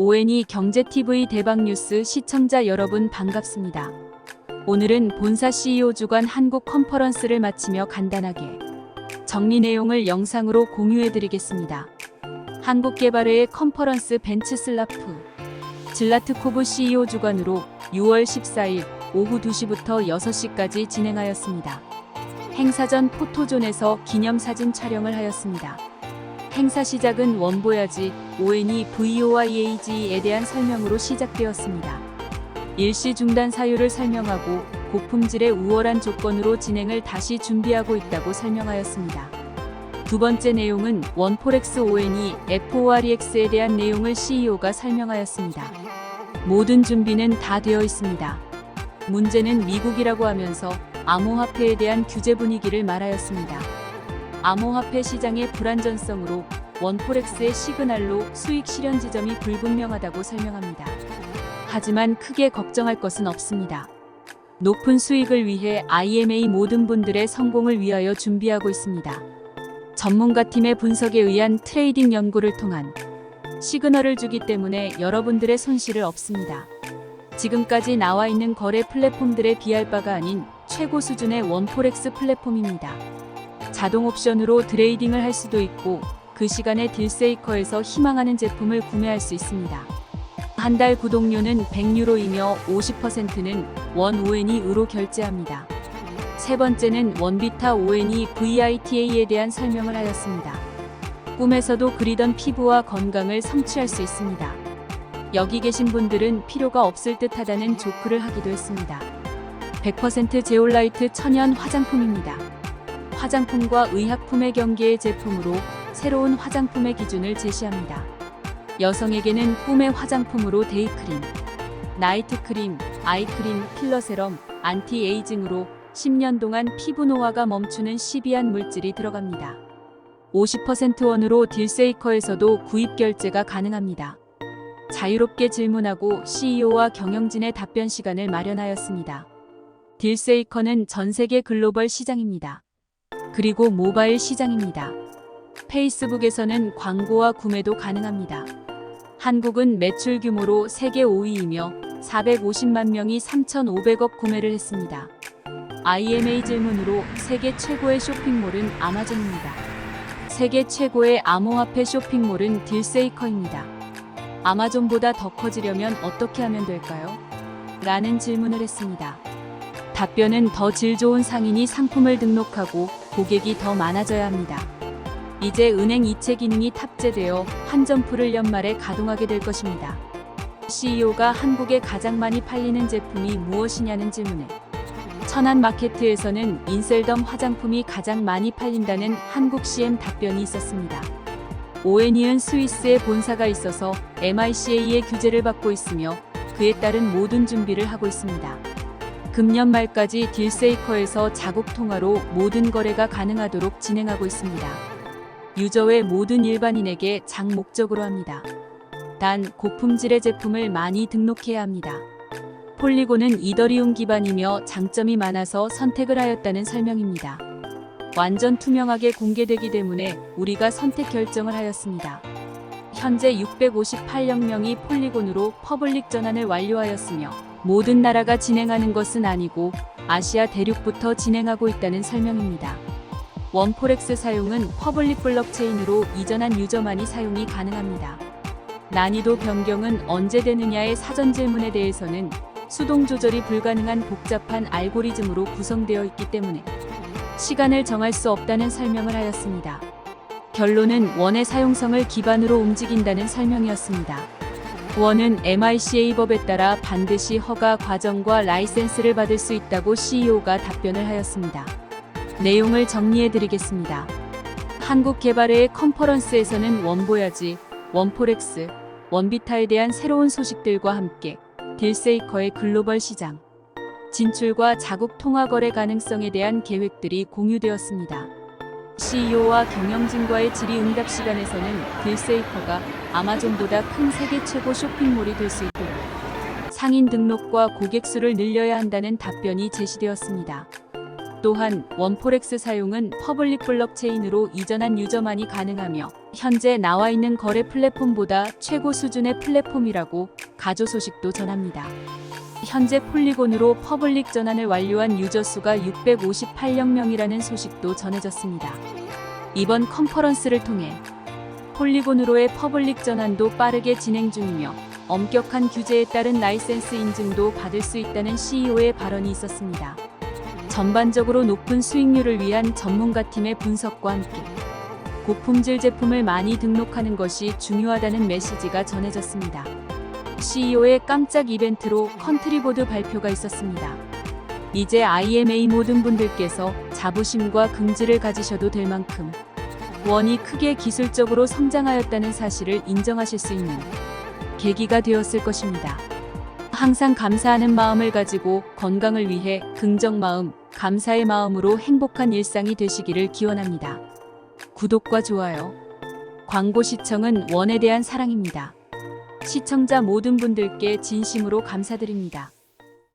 ONE 경제TV 대박뉴스 시청자 여러분 반갑습니다. 오늘은 본사 CEO 주관 한국 컨퍼런스를 마치며 간단하게 정리 내용을 영상으로 공유해 드리겠습니다. 한국개발회의 컨퍼런스 벤츠 슬라프 질라트코브 CEO 주관으로 6월 14일 오후 2시부터 6시까지 진행하였습니다. 행사 전 포토존에서 기념사진 촬영을 하였습니다. 행사 시작은 원보야지 ONE VOIAG에 대한 설명으로 시작되었습니다. 일시 중단 사유를 설명하고 고품질의 우월한 조건으로 진행을 다시 준비하고 있다고 설명하였습니다. 두 번째 내용은 원포렉스 ONE FOREX에 대한 내용을 CEO가 설명하였습니다. 모든 준비는 다 되어 있습니다. 문제는 미국이라고 하면서 암호화폐에 대한 규제 분위기를 말하였습니다. 암호화폐 시장의 불안전성으로 원포렉스의 시그널로 수익 실현 지점이 불분명하다고 설명합니다. 하지만 크게 걱정할 것은 없습니다. 높은 수익을 위해 IMA 모든 분들의 성공을 위하여 준비하고 있습니다. 전문가 팀의 분석에 의한 트레이딩 연구를 통한 시그널을 주기 때문에 여러분들의 손실을 없습니다. 지금까지 나와 있는 거래 플랫폼들에 비할 바가 아닌 최고 수준의 원포렉스 플랫폼입니다. 자동 옵션으로 트레이딩을 할 수도 있고 그 시간에 딜세이커에서 희망하는 제품을 구매할 수 있습니다. 한 달 구독료는 100유로이며 50%는 원 ONE으로 결제합니다. 세 번째는 원비타 ONE VITA에 대한 설명을 하였습니다. 꿈에서도 그리던 피부와 건강을 성취할 수 있습니다. 여기 계신 분들은 필요가 없을 듯 하다는 조크를 하기도 했습니다. 100% 제올라이트 천연 화장품입니다. 화장품과 의약품의 경계의 제품으로 새로운 화장품의 기준을 제시합니다. 여성에게는 꿈의 화장품으로 데이크림, 나이트크림, 아이크림, 필러 세럼, 안티에이징으로 10년 동안 피부 노화가 멈추는 시비한 물질이 들어갑니다. 50% 원으로 딜세이커에서도 구입 결제가 가능합니다. 자유롭게 질문하고 CEO와 경영진의 답변 시간을 마련하였습니다. 딜세이커는 전 세계 글로벌 시장입니다. 그리고 모바일 시장입니다. 페이스북에서는 광고와 구매도 가능합니다. 한국은 매출 규모로 세계 5위이며 450만 명이 3,500억 구매를 했습니다. IMA 질문으로 세계 최고의 쇼핑몰은 아마존입니다. 세계 최고의 암호화폐 쇼핑몰은 딜세이커입니다. 아마존보다 더 커지려면 어떻게 하면 될까요? 라는 질문을 했습니다. 답변은 더 질 좋은 상인이 상품을 등록하고 고객이 더 많아져야 합니다. 이제 은행 이체 기능이 탑재되어 한점프를 연말에 가동하게 될 것입니다. CEO가 한국에 가장 많이 팔리는 제품이 무엇이냐는 질문에 천안 마케트에서는 인셀덤 화장품이 가장 많이 팔린다는 한국 CM 답변이 있었습니다. 오웬이은 스위스에 본사가 있어서 MICA의 규제를 받고 있으며 그에 따른 모든 준비를 하고 있습니다. 금년 말까지 딜세이커에서 자국 통화로 모든 거래가 가능하도록 진행하고 있습니다. 유저의 모든 일반인에게 장 목적으로 합니다. 단 고품질의 제품을 많이 등록해야 합니다. 폴리곤은 이더리움 기반이며 장점이 많아서 선택을 하였다는 설명입니다. 완전 투명하게 공개되기 때문에 우리가 선택 결정을 하였습니다. 현재 658억 명이 폴리곤으로 퍼블릭 전환을 완료하였으며 모든 나라가 진행하는 것은 아니고 아시아 대륙부터 진행하고 있다는 설명입니다. 원포렉스 사용은 퍼블릭 블록체인으로 이전한 유저만이 사용이 가능합니다. 난이도 변경은 언제 되느냐의 사전 질문에 대해서는 수동 조절이 불가능한 복잡한 알고리즘으로 구성되어 있기 때문에 시간을 정할 수 없다는 설명을 하였습니다. 결론은 원의 사용성을 기반으로 움직인다는 설명이었습니다. 원은 MICA 법에 따라 반드시 허가 과정과 라이센스를 받을 수 있다고 CEO가 답변을 하였습니다. 내용을 정리해 드리겠습니다. 한국개발회의 컨퍼런스에서는 원보야지, 원포렉스, 원비타에 대한 새로운 소식들과 함께 딜세이커의 글로벌 시장, 진출과 자국 통화 거래 가능성에 대한 계획들이 공유되었습니다. CEO와 경영진과의 질의응답 시간에서는 딜세이커가 아마존보다 큰 세계 최고 쇼핑몰이 될 수 있도록 상인 등록과 고객 수를 늘려야 한다는 답변이 제시되었습니다. 또한 원포렉스 사용은 퍼블릭 블록체인으로 이전한 유저만이 가능하며 현재 나와 있는 거래 플랫폼보다 최고 수준의 플랫폼이라고 가조 소식도 전합니다. 현재 폴리곤으로 퍼블릭 전환을 완료한 유저 수가 658억 명이라는 소식도 전해졌습니다. 이번 컨퍼런스를 통해 폴리곤으로의 퍼블릭 전환도 빠르게 진행 중이며 엄격한 규제에 따른 라이센스 인증도 받을 수 있다는 CEO의 발언이 있었습니다. 전반적으로 높은 수익률을 위한 전문가 팀의 분석과 함께 고품질 제품을 많이 등록하는 것이 중요하다는 메시지가 전해졌습니다. CEO의 깜짝 이벤트로 컨트리보드 발표가 있었습니다. 이제 IMA 모든 분들께서 자부심과 긍지를 가지셔도 될 만큼 원이 크게 기술적으로 성장하였다는 사실을 인정하실 수 있는 계기가 되었을 것입니다. 항상 감사하는 마음을 가지고 건강을 위해 긍정 마음, 감사의 마음으로 행복한 일상이 되시기를 기원합니다. 구독과 좋아요, 광고 시청은 원에 대한 사랑입니다. 시청자 모든 분들께 진심으로 감사드립니다.